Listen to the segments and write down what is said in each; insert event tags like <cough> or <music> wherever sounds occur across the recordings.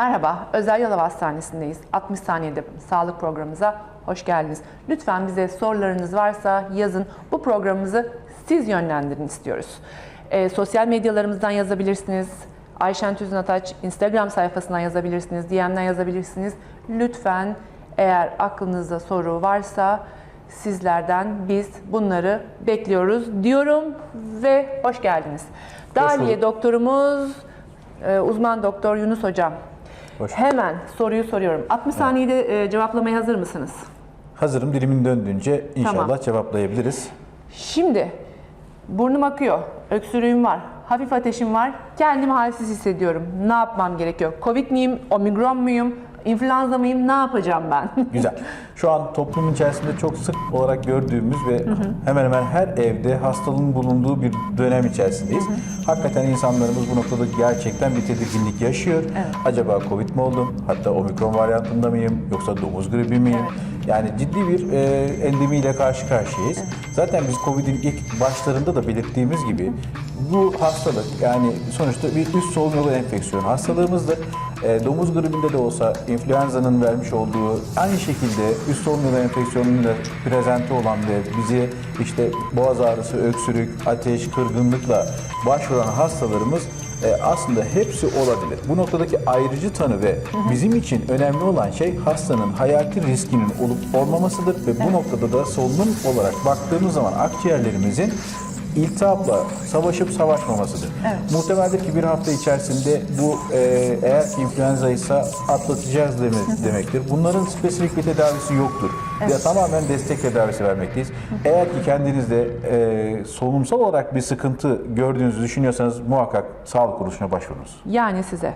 Merhaba, Özel Yalova Hastanesi'ndeyiz. 60 saniyede sağlık programımıza hoş geldiniz. Lütfen bize sorularınız varsa yazın. Bu programımızı siz yönlendirin istiyoruz. Ee, sosyal medyalarımızdan yazabilirsiniz. Ayşen Tüzün Ataç Instagram sayfasından yazabilirsiniz. DM'den yazabilirsiniz. Lütfen eğer aklınızda soru varsa sizlerden biz bunları bekliyoruz diyorum ve hoş geldiniz. Bulduk. doktorumuz ee, uzman doktor Yunus Hocam. Hoş Hemen soruyu soruyorum. 60 saniyede e, cevaplamaya hazır mısınız? Hazırım dilimin döndüğünce inşallah Tamam. cevaplayabiliriz. Şimdi burnum akıyor, öksürüğüm var, hafif ateşim var, kendimi halsiz hissediyorum. Ne yapmam gerekiyor? Covid miyim, omikron muyum, influenza mıyım, ne yapacağım ben? <laughs> Güzel. Şu an toplumun içerisinde çok sık olarak gördüğümüz ve hemen hemen her evde hastalığın bulunduğu bir dönem içerisindeyiz. Hakikaten insanlarımız bu noktada gerçekten bir tedirginlik yaşıyor. Acaba Covid mi oldum? Hatta omikron varyantında mıyım? Yoksa domuz gribi miyim? Yani ciddi bir e, endemiyle karşı karşıyayız. Zaten biz Covid'in ilk başlarında da belirttiğimiz gibi bu hastalık yani sonuçta bir üst solunum yolu enfeksiyonu hastalığımızdır. E, domuz gribinde de olsa influenza'nın vermiş olduğu aynı şekilde üst solunum yolu enfeksiyonunun da prezente olan ve bizi işte boğaz ağrısı, öksürük, ateş, kırgınlıkla başvuran hastalarımız e, aslında hepsi olabilir. Bu noktadaki ayrıcı tanı ve bizim için önemli olan şey hastanın hayati riskinin olup olmamasıdır ve bu noktada da solunum olarak baktığımız zaman akciğerlerimizin iltihapla savaşıp savaşmamasıdır. Muhtemeldir ki bir hafta içerisinde bu e, eğer ki influenza ise atlatacağız deme- demektir. Bunların spesifik bir tedavisi yoktur. Ya tamamen destek tedavisi vermekteyiz. Eğer ki kendinizde e, solunumsal olarak bir sıkıntı gördüğünüzü düşünüyorsanız muhakkak sağlık kuruluşuna başvurunuz. yani size.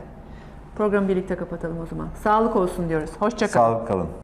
Programı birlikte kapatalım o zaman. Sağlık olsun diyoruz. Hoşçakalın. Sağlık kalın.